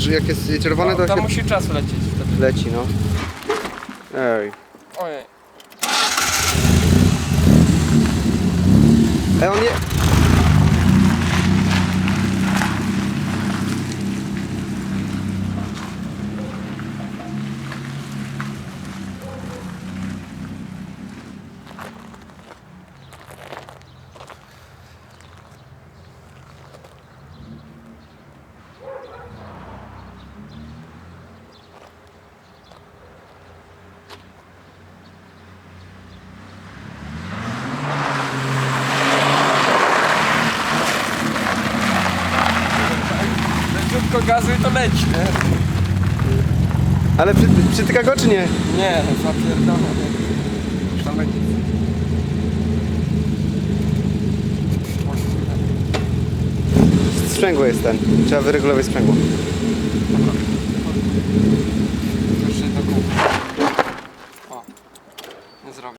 że jak jest czerwone, to tam się musi czas lecieć wtedy. leci, no. Ej. Ojej. Ej, on nie... Leciutko gazu i to leci, nie? Ale przy, przytyka go czy nie? Nie, zapierdolę. Leci. Sprzęgło jest ten. Trzeba wyregulować sprzęgło.